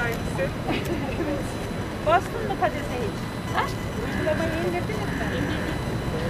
sahipsin. Bastın mı Kades'e hiç? Uygulamayı indirdiniz mi? İndirdik.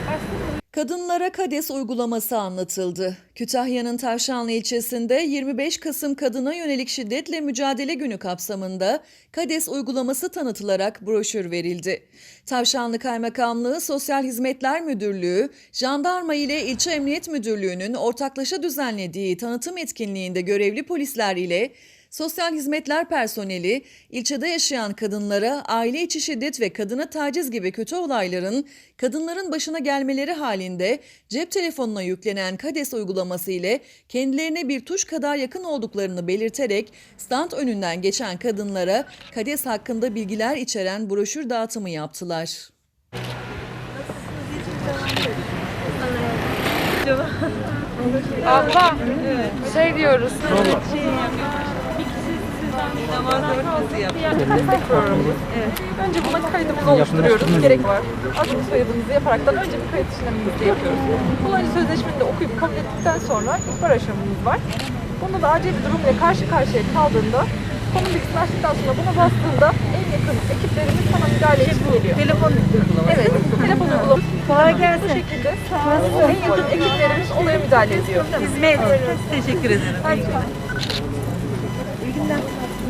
Bastın? Kadınlara KADES uygulaması anlatıldı. Kütahya'nın Tavşanlı ilçesinde 25 Kasım Kadına Yönelik Şiddetle Mücadele Günü kapsamında KADES uygulaması tanıtılarak broşür verildi. Tavşanlı Kaymakamlığı Sosyal Hizmetler Müdürlüğü, Jandarma ile İlçe Emniyet Müdürlüğü'nün ortaklaşa düzenlediği tanıtım etkinliğinde görevli polisler ile Sosyal hizmetler personeli ilçede yaşayan kadınlara aile içi şiddet ve kadına taciz gibi kötü olayların kadınların başına gelmeleri halinde cep telefonuna yüklenen KADES uygulaması ile kendilerine bir tuş kadar yakın olduklarını belirterek stand önünden geçen kadınlara KADES hakkında bilgiler içeren broşür dağıtımı yaptılar. Abla şey diyoruz. Programımız. Önce buna kaydımızı oluşturuyoruz. Gerek var. Adımız soyadımızı yaparaktan önce bir kayıt işlemimizi yapıyoruz. Kullanıcı sözleşmeni de okuyup kabul ettikten sonra ihbar aşamamız var. Bunda da acil bir durumla karşı karşıya kaldığında konu bilgisini açtıktan sonra buna bastığında en yakın ekiplerimiz sana müdahale için geliyor. Telefon uygulaması. Evet, telefon uygulaması. Kolay gelsin. Bu şekilde en yakın ekiplerimiz olaya müdahale ediyor. Hizmet. Teşekkür ederim. İyi günler.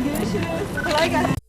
Görüşürüz. Kolay gelsin.